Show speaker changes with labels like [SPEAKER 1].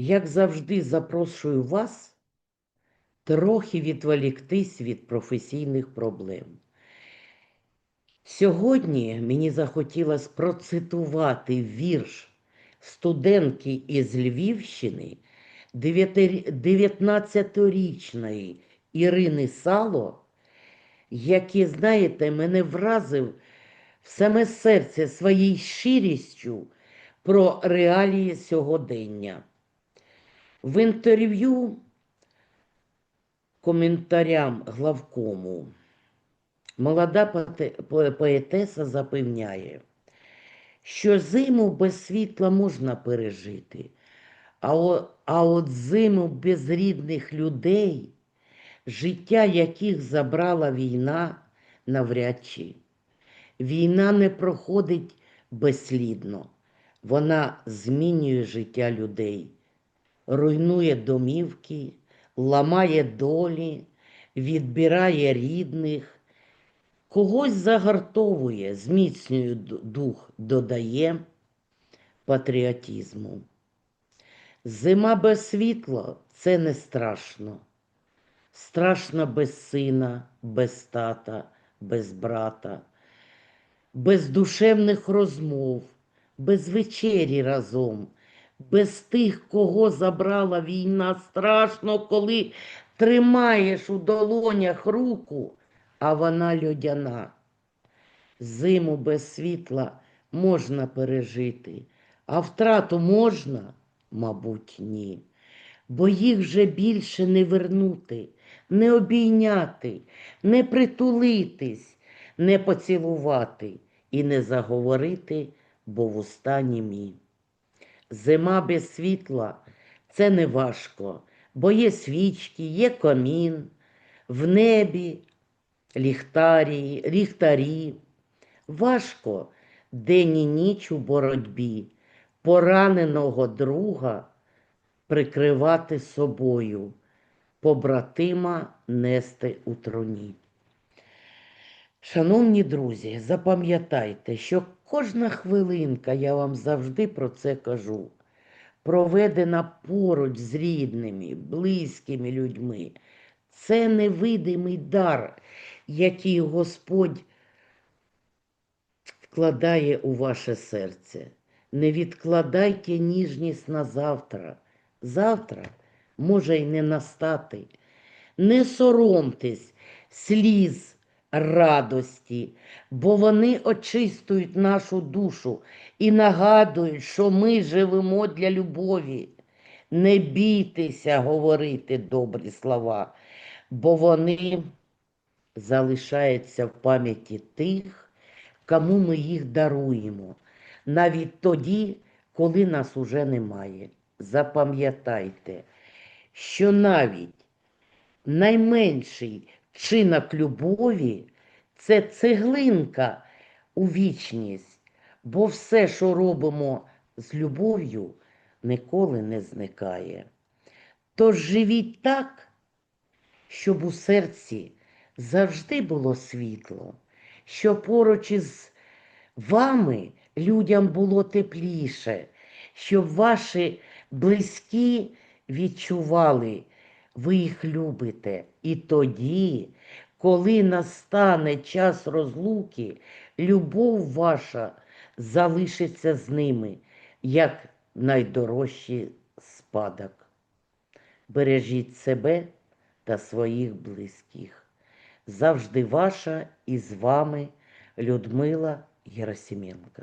[SPEAKER 1] як завжди, запрошую вас трохи відволіктись від професійних проблем. Сьогодні мені захотілося процитувати вірш студентки із Львівщини, 19-річної Ірини Сало, який, знаєте, мене вразив в саме серце своєю щирістю про реалії сьогодення. В інтерв'ю коментарям главкому молода поетеса запевняє, що зиму без світла можна пережити, а, о- а от зиму без рідних людей, життя яких забрала війна, навряд чи. Війна не проходить безслідно, вона змінює життя людей, руйнує домівки, ламає долі, відбирає рідних, когось загартовує, зміцнює дух, додає патріотизму. Зима без світла це не страшно. Страшно без сина, без тата, без брата, без душевних розмов, без вечері разом, без тих, кого забрала війна. Страшно, коли тримаєш у долонях руку, а вона льодяна. Зиму без світла можна пережити, а втрату можна, мабуть, ні. Бо їх вже більше не вернути, не обійняти, не притулитись, не поцілувати і не заговорити, бо в уста німі. Зима без світла це не важко, бо є свічки, є комін, в небі ліхтарі, ліхтарі. Важко день і ніч у боротьбі, пораненого друга прикривати собою, побратима нести у троні. Шановні друзі, запам'ятайте, що кожна хвилинка, я вам завжди про це кажу, проведена поруч з рідними, близькими людьми, це невидимий дар, який Господь вкладає у ваше серце. Не відкладайте ніжність на завтра. Завтра може й не настати. Не соромтесь сліз радості, бо вони очистують нашу душу і нагадують, що ми живемо для любові. Не бійтеся говорити добрі слова, бо вони залишаються в пам'яті тих, кому ми їх даруємо, навіть тоді, коли нас уже немає. Запам'ятайте, що навіть найменший вчинок любові це цеглинка у вічність, бо все, що робимо з любов'ю, ніколи не зникає. Тож живіть так, щоб у серці завжди було світло, щоб поруч із вами людям було тепліше, щоб ваші близькі відчували, ви їх любите. І тоді, коли настане час розлуки, любов ваша залишиться з ними, як найдорожчий спадок. Бережіть себе та своїх близьких. Завжди ваша і з вами Людмила Герасименко.